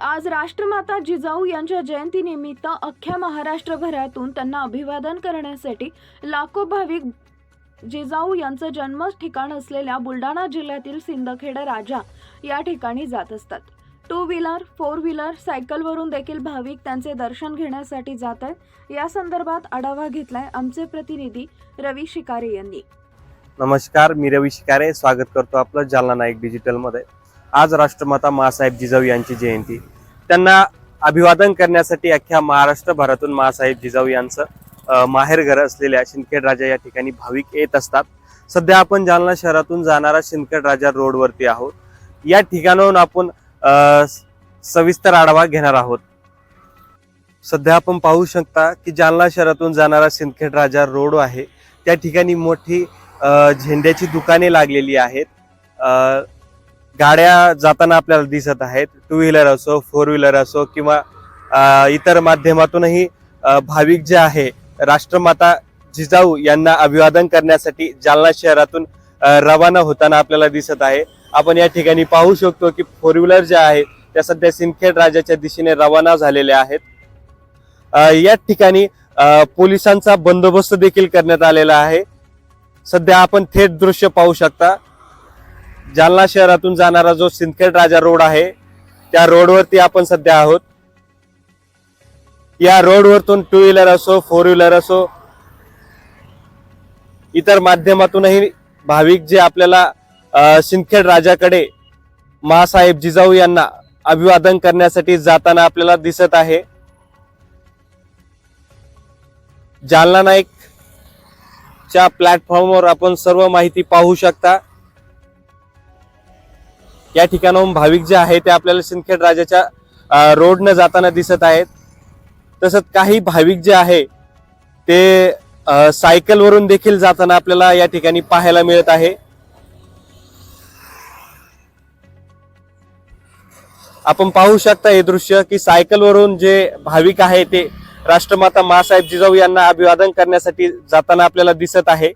आज राष्ट्रमाता जिजाऊ यांच्या जयंतीनिमित्त अख्ख्या महाराष्ट्रभरातून त्यांना अभिवादन करण्यासाठी लाखो भाविक जिजाऊ यांचं जन्म ठिकाण असलेल्या बुलढाणा जिल्ह्यातील सिंदखेड राजा या ठिकाणी जात असतात. टू व्हीलर फोर व्हीलर सायकलवरून देखील भाविक त्यांचे दर्शन घेण्यासाठी जात आहेत. या संदर्भात आढावा घेतलाय आमचे प्रतिनिधी रवी शिकारे यांनी. नमस्कार मी रवी शिकारे. स्वागत करतो आपलं जालना नाईक डिजिटलमध्ये. आज राष्ट्रमाता मासाहेब जिजाऊ यांची जयंती. त्यांना अभिवादन करण्यासाठी अख्ख्या महाराष्ट्रभरातून मासाहेब जिजाऊ यांचं माहेरघर असलेल्या शिंदखेड राजा या ठिकाणी भाविक येत असतात. सध्या आपण जालना शहरातून जाणारा शिंदखेड राजा रोडवरती आहोत. या ठिकाणाहून आपण सविस्तर आढावा घेणार आहोत. सध्या आपण पाहू शकता की जालना शहरातून जाणारा सिंदखेड राजा रोड आहे. त्या ठिकाणी मोठी झेंड्याची दुकाने लागलेली आहेत. गाड्या जाताना आपल्याला दिसत आहेत. टू व्हीलर असो फोर व्हीलर असो किंवा इतर माध्यमातूनही भाविक जे आहे राष्ट्रमाता जिजाऊ यांना अभिवादन करण्यासाठी जालना शहरातून रवाना होताना आपल्याला दिसत आहे. आपण या ठिकाणी पाहू शकतो की फोर व्हीलर ज्या आहेत त्या सध्या सिंदखेड राजाच्या दिशेने रवाना झालेल्या आहेत. या ठिकाणी पोलिसांचा बंदोबस्त देखील करण्यात आलेला आहे. सध्या आपण थेट दृश्य पाहू शकता. जालना शहरातून जाणारा जो सिंदखेड राजा रोड आहे त्या रोडवरती आपण सध्या आहोत. या रोडवरतून टू व्हीलर असो फोर व्हीलर असो इतर माध्यमातूनही भाविक जे आपल्याला सिंदखेड राजाकडे महासाहेब जिजाऊ यांना अभिवादन करण्यासाठी जाताना आपल्याला दिसत आहे. जालना नाईक च्या प्लॅटफॉर्मवर आपण सर्व माहिती पाहू शकता. या ठिकाणाहून भाविक जे आहे ते आपल्याला सिंदखेड राजाच्या रोडनं जाताना दिसत आहेत. तसंच काही भाविक जे आहे ते सायकलवरून देखील जाताना आपल्याला या ठिकाणी पाहायला मिळत आहे. आपण पाहू शकता हे दृश्य की सायकलवरून जे भाविक आहे ते राष्ट्रमाता मासाहेब जिजाऊ यांना अभिवादन करण्यासाठी जाताना आपल्याला दिसत आहे.